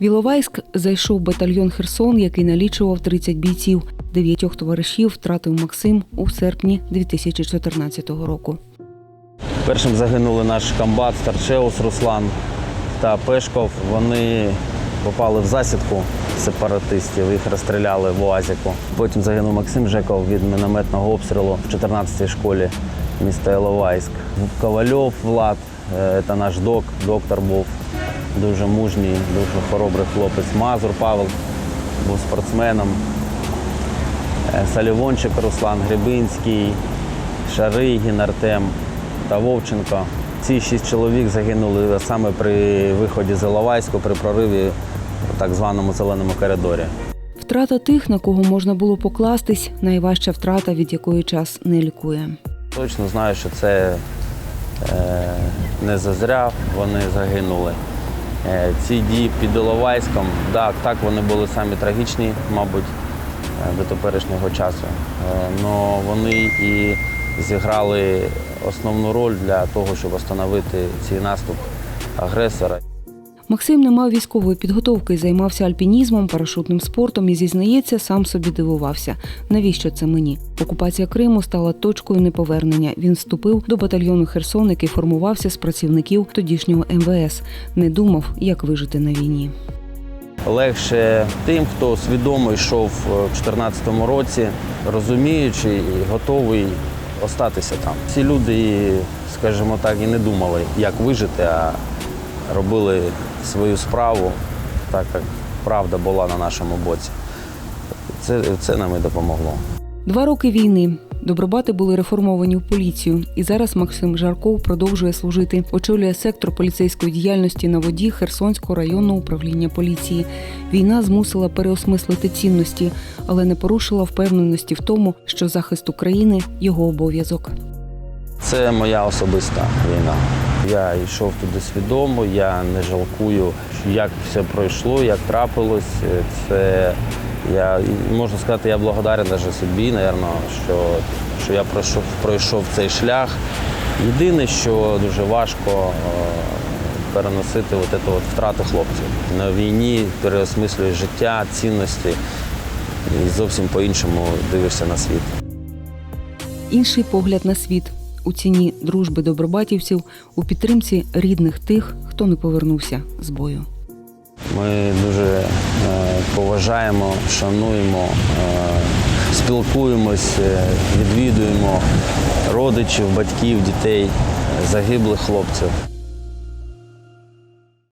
В Іловайськ зайшов батальйон Херсон, який налічував 30 бійців. Дев'ятьох товаришів втратив Максим у серпні 2014 року. Першим загинули наш комбат Старчеус Руслан та Пешков. Вони попали в засідку сепаратистів, їх розстріляли в Оазіку. Потім загинув Максим Жеков від мінометного обстрілу в 14-й школі міста Іловайськ. Ковальов Влад, е, це наш док, доктор був дуже мужній, дуже хоробрий хлопець. Мазур Павел був спортсменом. Е, Салівончик Руслан Гребинський, Шаригін Артем та Вовченко. Ці шість чоловік загинули саме при виході з Іловайську, при прориві у так званому зеленому коридорі. Втрата тих, на кого можна було покластись, найважча втрата, від якої час не лікує. Точно знаю, що це е, не зазря вони загинули. Е, ці дії під Іловайськом, так, так, вони були самі трагічні, мабуть, е, до теперішнього часу. Але вони і зіграли основну роль для того, щоб встановити цей наступ агресора. Максим не мав військової підготовки, займався альпінізмом, парашутним спортом і зізнається, сам собі дивувався. Навіщо це мені? Окупація Криму стала точкою неповернення. Він вступив до батальйону Херсон, який формувався з працівників тодішнього МВС. Не думав, як вижити на війні. Легше тим, хто свідомо йшов в 2014 році, розуміючи і готовий остатися там. Ці люди, скажімо так, і не думали, як вижити, а робили свою справу, так як правда була на нашому боці. Це, це нам і допомогло. Два роки війни. Добробати були реформовані в поліцію, і зараз Максим Жарков продовжує служити. Очолює сектор поліцейської діяльності на воді Херсонського районного управління поліції. Війна змусила переосмислити цінності, але не порушила впевненості в тому, що захист України його обов'язок. Це моя особиста війна. Я йшов туди свідомо, я не жалкую, як все пройшло, як трапилось. Це я можна сказати, я благодарен навіть собі, напевно, що, що я пройшов, пройшов цей шлях. Єдине, що дуже важко е, переносити от це от втрати хлопців. На війні переосмислюєш життя, цінності і зовсім по-іншому дивишся на світ. Інший погляд на світ у ціні дружби добробатівців у підтримці рідних тих, хто не повернувся з бою. Ми дуже е, поважаємо, шануємо, спілкуємося, спілкуємось, е, відвідуємо родичів, батьків, дітей, е, загиблих хлопців.